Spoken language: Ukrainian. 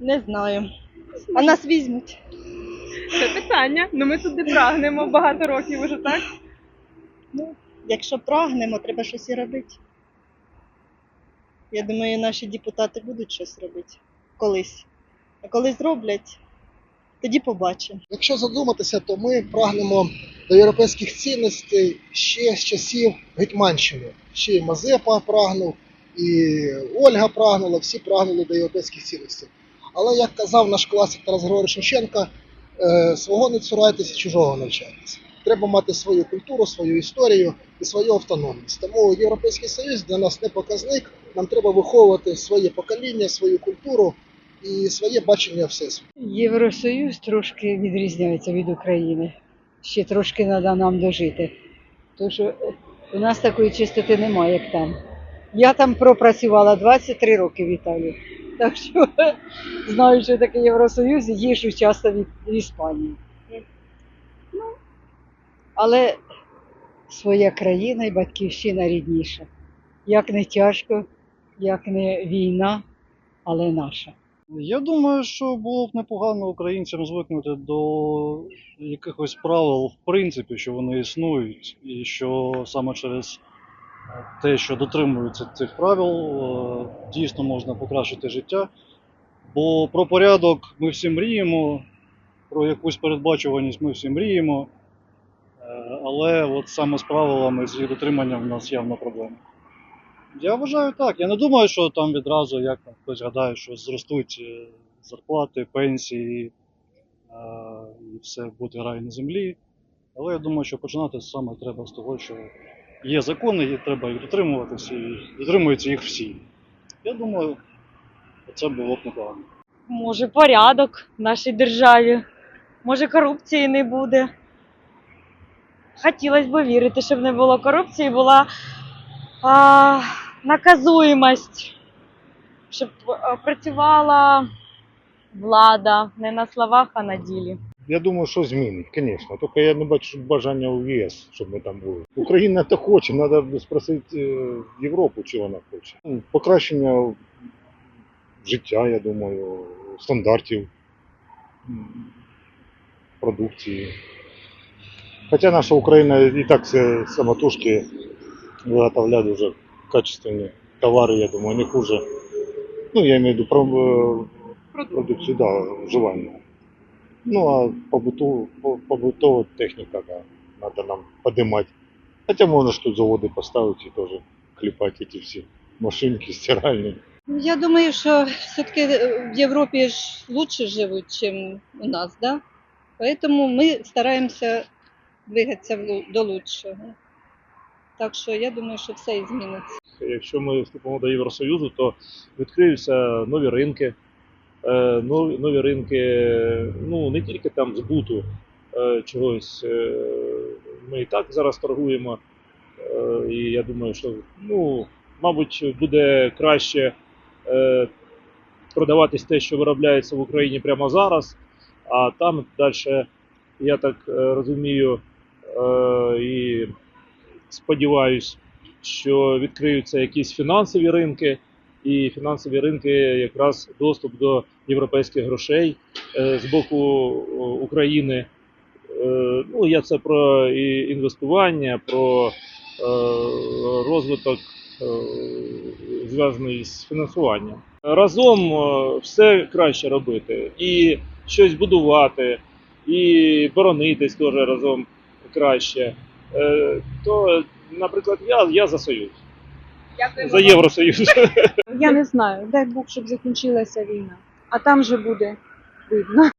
Не знаю. А нас візьмуть. Це питання. Ну ми туди прагнемо багато років уже, так? Ну, Якщо прагнемо, треба щось і робити. Я думаю, наші депутати будуть щось робити колись. А коли зроблять, тоді побачимо. Якщо задуматися, то ми прагнемо до європейських цінностей ще з часів Гетьманщини. Ще і Мазепа прагнув, і Ольга прагнула, всі прагнули до європейських цінностей. Але як казав наш класик Тарас Григорович Шевченко, е, свого не цурайтеся, чужого навчайтеся. Треба мати свою культуру, свою історію і свою автономність. Тому Європейський Союз для нас не показник. Нам треба виховувати своє покоління, свою культуру і своє бачення всесвіту. Євросоюз трошки відрізняється від України. Ще трошки треба нам дожити. Тому що у нас такої чистоти немає, як там. Я там пропрацювала 23 роки в Італії. Так що знаю, що таке Євросоюз, і їжу часто від в Іспанії. Ну, але своя країна і батьківщина рідніша. Як не тяжко, як не війна, але наша. Я думаю, що було б непогано українцям звикнути до якихось правил, в принципі, що вони існують, і що саме через те, що дотримуються цих правил, е, дійсно можна покращити життя. Бо про порядок ми всі мріємо, про якусь передбачуваність ми всі мріємо, е, але от саме з правилами, з їх дотриманням в нас явна проблема. Я вважаю так. Я не думаю, що там відразу, як там хтось гадає, що зростуть е, зарплати, пенсії і все буде рай на землі. Але я думаю, що починати саме треба з того, що є закони, і треба їх дотримуватися, і дотримуються їх всі. Я думаю, це було б непогано. Може, порядок в нашій державі. Може, корупції не буде. Хотілося б вірити, щоб не було корупції, була а, наказуємость, щоб працювала влада не на словах, а на ділі. Я думаю, що змінить, звісно. Тільки я не бачу бажання у ЄС, щоб ми там були. Україна то хоче, треба спросити е, Європу, чи вона хоче. Ну, Покращення життя, я думаю, стандартів продукції. Хоча наша Україна і так все самотужки виготовляє дуже качественні товари, я думаю, не хуже. Ну, я имею в виду про, е, продукцію, да, вживання. Ну, а побуту, по- побутова техніка, да, надо нам поднимать. Хотя можно ж тут заводы поставить и тоже клепать эти все машинки стиральные. Я думаю, що все-таки в Європі ж лучше живуть, ніж у нас, да? Поэтому ми стараємося двигатися в лу- до лучшого. Так що я думаю, що все і зміниться. Якщо ми вступимо до Євросоюзу, то відкриються нові ринки. Е, Нові, нові ринки, ну не тільки там збуту е, чогось. е, Ми і так зараз торгуємо. І я думаю, що ну, мабуть, буде краще продаватись те, що виробляється в Україні прямо зараз, а там далі, я так розумію, і сподіваюсь, що відкриються якісь фінансові ринки, і фінансові ринки якраз доступ до європейських грошей е, з боку України. Е, Ну, я це про і інвестування, про е, розвиток зв'язаний з фінансуванням. Разом все краще робити і щось будувати, і боронитись теж разом краще. То, наприклад, я, я за Союз, за Євросоюз. Я не знаю. Дай Бог, щоб закінчилася війна. А там же буде видно.